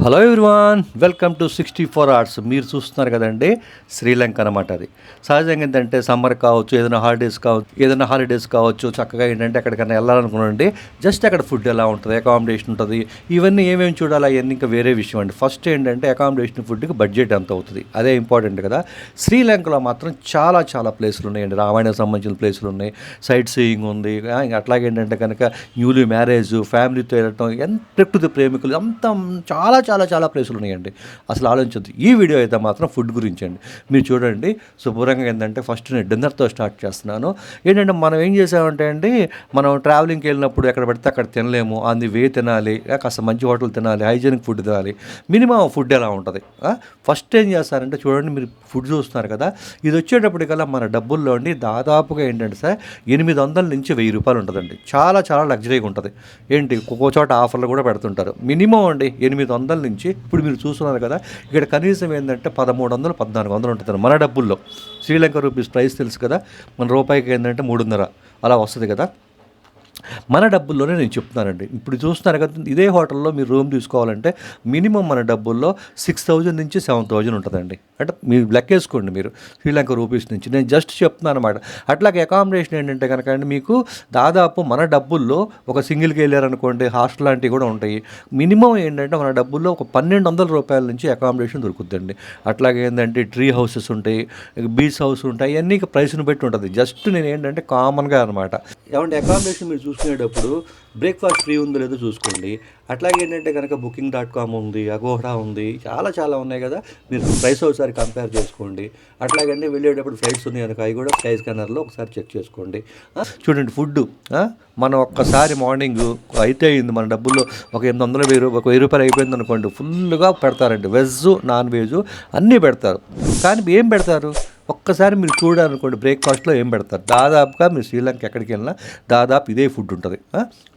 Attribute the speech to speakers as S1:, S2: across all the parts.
S1: Hello everyone welcome to sixty four hours. మీరు చూస్తున్నారు కదండి శ్రీలంక అనమాట అది. సహజంగా ఏంటంటే సమ్మర్ కావచ్చు ఏదైనా హాలిడేస్ కావచ్చు ఏదైనా హాలిడేస్ కావచ్చు చక్కగా ఏంటంటే ఎక్కడికైనా వెళ్ళాలనుకున్నాండి జస్ట్ అక్కడ ఫుడ్ ఎలా ఉంటుంది అకామిడేషన్ ఉంటుంది ఇవన్నీ ఏమేమి చూడాలి అవన్నీ ఇంకా వేరే విషయం అండి. ఫస్ట్ ఏంటంటే అకామిడేషన్ ఫుడ్కి బడ్జెట్ ఎంత అవుతుంది అదే ఇంపార్టెంట్ కదా. శ్రీలంకలో మాత్రం చాలా చాలా ప్లేసులు ఉన్నాయండి. రామాయణం సంబంధించిన ప్లేసులు ఉన్నాయి. సైట్ సీయింగ్ ఉంది. అట్లాగే ఏంటంటే కనుక న్యూలీ మ్యారేజ్ ఫ్యామిలీతో వెళ్ళటం ఎంత ప్రకృతి ప్రేమికులు అంత చాలా చాలా చాలా ప్లేసులు ఉన్నాయండి. అసలు ఆలోచించద్దు. ఈ వీడియో అయితే మాత్రం ఫుడ్ గురించి అండి మీరు చూడండి శుభ్రంగా ఏంటంటే ఫస్ట్ నేను డిన్నర్తో స్టార్ట్ చేస్తున్నాను. ఏంటంటే మనం ఏం చేసామంటే అండి మనం ట్రావెలింగ్కి వెళ్ళినప్పుడు ఎక్కడ పడితే అక్కడ తినలేము. అంది వే తినాలి కాస్త మంచి హోటల్ తినాలి హైజీనిక్ ఫుడ్ తినాలి. మినిమం ఫుడ్ ఎలా ఉంటుంది? ఫస్ట్ ఏం చేస్తారంటే చూడండి మీరు ఫుడ్ చూస్తున్నారు కదా ఇది వచ్చేటప్పటికల్లా మన డబ్బుల్లో అండి దాదాపుగా ఏంటంటే సార్ ఎనిమిది వందల నుంచి వెయ్యి రూపాయలు ఉంటుందండి. చాలా చాలా లగ్జరీగా ఉంటుంది. ఏంటి ఒక్కో చోట ఆఫర్లు కూడా పెడుతుంటారు. మినిమం అండి ఎనిమిది వందల నుంచి ఇప్పుడు మీరు చూస్తున్నారు కదా ఇక్కడ కనీసం ఏంటంటే పదమూడు వందలు పద్నాలుగు వందలు ఉంటుంది మన డబ్బుల్లో. శ్రీలంక రూపీస్ ప్రైస్ తెలుసు కదా మన రూపాయికి ఏంటంటే మూడున్నర అలా వస్తుంది కదా. మన డబ్బుల్లోనే నేను చెప్తున్నానండి. ఇప్పుడు చూస్తున్నారు కదా ఇదే హోటల్లో మీరు రూమ్ తీసుకోవాలంటే మినిమం మన డబ్బుల్లో సిక్స్ థౌజండ్ నుంచి సెవెన్ థౌజండ్ ఉంటుందండి. అంటే మీరు లెక్కేసుకోండి మీరు. శ్రీలంక రూపీస్ నుంచి. నేను జస్ట్ చెప్తున్నాను అనమాట అట్లాగే అకామిడేషన్ ఏంటంటే కనుక అండి మీకు దాదాపు మన డబ్బుల్లో ఒక సింగిల్కి వెళ్ళారనుకోండి హాస్టల్ లాంటివి కూడా ఉంటాయి. మినిమం ఏంటంటే మన డబ్బుల్లో ఒక పన్నెండు వందల రూపాయల నుంచి అకామిడేషన్ దొరుకుతుందండి అట్లాగే ఏంటంటే ట్రీ హౌసెస్ ఉంటాయి బీచ్ హౌస్ ఉంటాయి అన్నీ ప్రైస్ని బట్టి ఉంటుంది. జస్ట్ నేను ఏంటంటే కామన్గా అనమాట ఏమంటే అకామిడేషన్ మీరు చూసుకునేటప్పుడు బ్రేక్ఫాస్ట్ ఫ్రీ ఉందో లేదో చూసుకోండి. అట్లాగే ఏంటంటే కనుక బుకింగ్ డాట్ కామ్ ఉంది అగోహడా ఉంది చాలా చాలా ఉన్నాయి కదా. మీరు ప్రైస్ ఒకసారి కంపేర్ చేసుకోండి. అట్లాగంటే వెళ్ళేటప్పుడు ఫ్లైట్స్ ఉన్నాయి కనుక అవి కూడా ప్రైస్ స్కానర్లో ఒకసారి చెక్ చేసుకోండి. చూడండి ఫుడ్ మనం ఒక్కసారి మార్నింగ్ అయితే అయింది మన డబ్బుల్లో ఒక ఎనిమిది వందల వెయ్యి ఒక వెయ్యి రూపాయలు అయిపోయింది అనుకోండి ఫుల్గా పెడతారండి. వెజ్ నాన్ వెజ్ అన్నీ పెడతారు. కానీ ఏం పెడతారు? ఒక్కసారి మీరు చూడాలనుకోండి బ్రేక్ఫాస్ట్లో ఏం పెడతారు? దాదాపుగా మీరు శ్రీలంక ఎక్కడికి వెళ్ళినా దాదాపు ఇదే ఫుడ్ ఉంటుంది.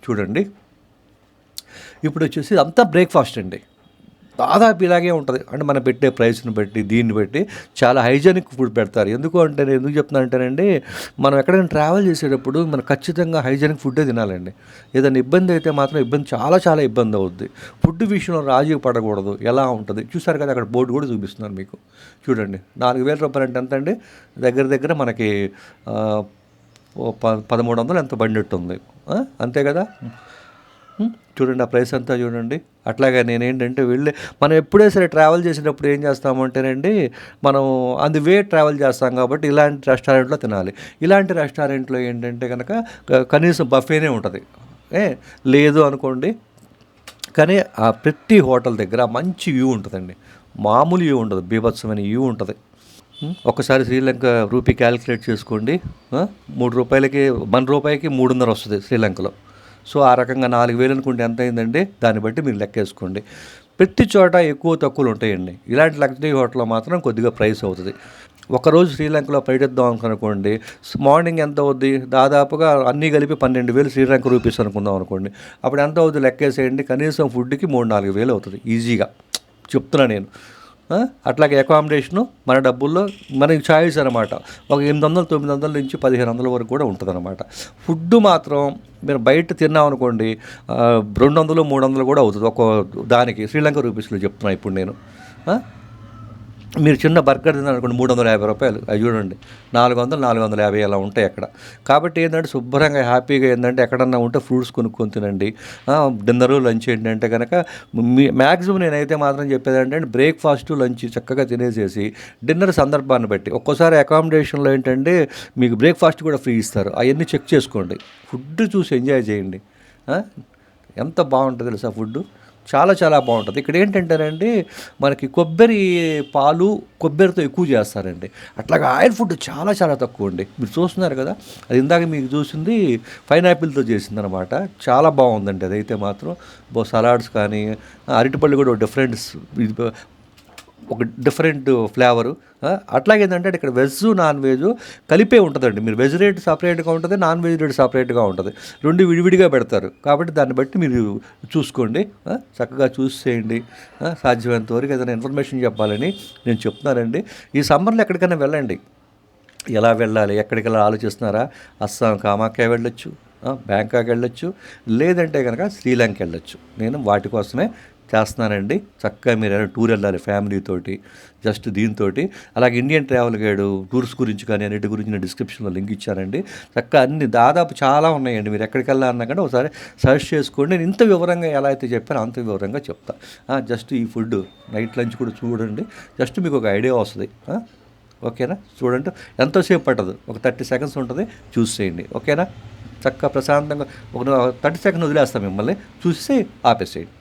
S1: చూడండి. ఇప్పుడు వచ్చేసి అంతా బ్రేక్ఫాస్ట్ అండి. దాదాపు ఇలాగే ఉంటుంది. అంటే మనం పెట్టే ప్రైస్ని బట్టి దీన్ని బట్టి చాలా హైజెనిక్ ఫుడ్ పెడతారు. ఎందుకు అంటే నేను ఎందుకు చెప్తున్నానంటేనండి మనం ఎక్కడైనా ట్రావెల్ చేసేటప్పుడు మనం ఖచ్చితంగా హైజెనిక్ ఫుడ్డే తినాలండి. ఏదైనా ఇబ్బంది అయితే మాత్రం ఇబ్బంది చాలా చాలా ఇబ్బంది అవుద్ది. ఫుడ్ విషయంలో రాజీ పడకూడదు. ఎలా ఉంటుంది? చూసారు కదా అక్కడ బోర్డు కూడా చూపిస్తున్నారు మీకు. చూడండి. నాలుగు వేల రూపాయలు అంటే ఎంత అండి? దగ్గర దగ్గర మనకి ఓ పదమూడు వందలు ఎంత బండి ఉంది అంతే కదా? చూడండి ఆ ప్లేస్ అంతా చూడండి. అట్లాగే నేనేంటంటే వెళ్ళి మనం ఎప్పుడే సరే ట్రావెల్ చేసేటప్పుడు ఏం చేస్తామంటేనండి మనం అంది వే ట్రావెల్ చేస్తాం కాబట్టి ఇలాంటి రెస్టారెంట్లో తినాలి. ఇలాంటి రెస్టారెంట్లో ఏంటంటే కనుక కనీసం బఫేనే ఉంటుంది. ఏ లేదు అనుకోండి కానీ ఆ ప్రతి హోటల్ దగ్గర మంచి వ్యూ ఉంటుందండి. మామూలు వ్యూ ఉండదు బీభత్సమైన వ్యూ ఉంటుంది. ఒకసారి శ్రీలంక రూపీ క్యాలిక్యులేట్ చేసుకోండి. మూడు రూపాయలకి మన రూపాయికి మూడున్నర వస్తుంది శ్రీలంకలో. సో ఆ రకంగా నాలుగు వేలు అనుకుంటే ఎంత అయిందండి? దాన్ని బట్టి మీరు లెక్కేసుకోండి. ప్రతి చోట ఎక్కువ తక్కువలు ఉంటాయండి. ఇలాంటి లగ్జరీ హోటల్లో మాత్రం కొద్దిగా ప్రైస్ అవుతుంది. ఒకరోజు శ్రీలంకలో పర్యటిద్దాం అనుకోండి మార్నింగ్ ఎంత అవుద్ది? దాదాపుగా అన్నీ కలిపి పన్నెండు వేలు శ్రీలంక రూపీస్ అనుకుందాం అనుకోండి. అప్పుడు ఎంత అవుతుంది లెక్కేసేయండి? కనీసం ఫుడ్కి మూడు నాలుగు వేలు అవుతుంది. ఈజీగా. చెప్తున్నా నేను. అట్లాగే అకామిడేషను మన డబ్బుల్లో మనకి చాయిస్ అనమాట ఒక ఎనిమిది వందలు తొమ్మిది వందల నుంచి పదిహేను వందల వరకు కూడా ఉంటుంది అనమాట ఫుడ్ మాత్రం మీరు బయట తిన్నాం అనుకోండి రెండు వందలు మూడు వందలు కూడా అవుతుంది. ఒక దానికి శ్రీలంక రూపీస్లో చెప్తున్నా ఇప్పుడు నేను. మీరు చిన్న బర్గర్ తిన్నారనుకోండి మూడు వందల యాభై రూపాయలు. అది చూడండి. నాలుగు వందలు నాలుగు వందల యాభై అలా ఉంటాయి అక్కడ. కాబట్టి ఏంటంటే శుభ్రంగా హ్యాపీగా ఏంటంటే ఎక్కడన్నా ఉంటే ఫ్రూట్స్ కొనుక్కొని తినండి. డిన్నరు లంచ్ ఏంటంటే కనుక మీ మ్యాక్సిమం నేనైతే మాత్రం చెప్పేది ఏంటంటే బ్రేక్ఫాస్ట్ లంచ్ చక్కగా తినేసేసి డిన్నర్ సందర్భాన్ని బట్టి ఒక్కోసారి అకామిడేషన్లో ఏంటంటే మీకు బ్రేక్ఫాస్ట్ కూడా ఫ్రీ ఇస్తారు. అవన్నీ చెక్ చేసుకోండి. ఫుడ్ చూసి ఎంజాయ్ చేయండి. ఎంత బాగుంటుంది తెలుసా ఫుడ్ చాలా చాలా బాగుంటుంది. ఇక్కడ ఏంటంటేనండి మనకి కొబ్బరి పాలు కొబ్బరితో ఎక్కువ చేస్తారండి. అట్లాగా ఆయిల్ ఫుడ్ చాలా చాలా తక్కువ అండి మీరు చూస్తున్నారు కదా అది ఇందాక మీకు చూసింది పైనాపిల్తో చేసింది అనమాట చాలా బాగుందండి అదైతే మాత్రం. సలాడ్స్ కానీ అరటిపళ్ళు కూడా డిఫరెంట్ ఒక డిఫరెంట్ ఫ్లేవరు. అట్లాగే ఏంటంటే ఇక్కడ వెజ్ నాన్ వెజ్ కలిపే ఉంటుందండి. మీరు వెజ్ రేట్ సపరేట్గా ఉంటుంది నాన్ వెజ్ రేట్ సపరేట్గా ఉంటుంది. రెండు విడివిడిగా పెడతారు. కాబట్టి దాన్ని బట్టి మీరు చూసుకోండి. చక్కగా చూసి చేయండి. సాధ్యమైనంత వరకు ఏదైనా ఇన్ఫర్మేషన్ చెప్పాలని నేను చెప్తున్నానండి. ఈ సమ్మర్లో ఎక్కడికైనా వెళ్ళండి. ఎలా వెళ్ళాలి ఎక్కడికి వెళ్ళాలి ఆలోచిస్తున్నారా? అస్సాం కామాఖ్య వెళ్ళొచ్చు. బ్యాంకాక్ వెళ్ళొచ్చు. లేదంటే కనుక శ్రీలంక వెళ్ళొచ్చు. నేను వాటి కోసమే చేస్తున్నానండి చక్కగా మీరు ఏమైనా టూర్ వెళ్ళాలి ఫ్యామిలీతోటి జస్ట్ దీంతో అలాగే ఇండియన్ ట్రావెల్ గైడ్ టూర్స్ గురించి కానీ అన్నిటి గురించి నేను డిస్క్రిప్షన్లో లింక్ ఇచ్చానండి. చక్కగా అన్ని దాదాపు చాలా ఉన్నాయండి. మీరు ఎక్కడికి వెళ్ళాలన్నా కానీ ఒకసారి సర్చ్ చేసుకోండి. నేను ఇంత వివరంగా ఎలా అయితే చెప్పానో అంత వివరంగా చెప్తా. జస్ట్ ఈ ఫుడ్ నైట్ లంచ్ కూడా చూడండి. జస్ట్ మీకు ఒక ఐడియా వస్తుంది. ఓకేనా? చూడండి. ఎంతోసేపు పట్టదు. ఒక థర్టీ సెకండ్స్ ఉంటుంది. చూస్ చేయండి. ఓకేనా? చక్కగా ప్రశాంతంగా ఒక థర్టీ సెకండ్ వదిలేస్తాం మిమ్మల్ని. చూసి ఆపేసేయండి.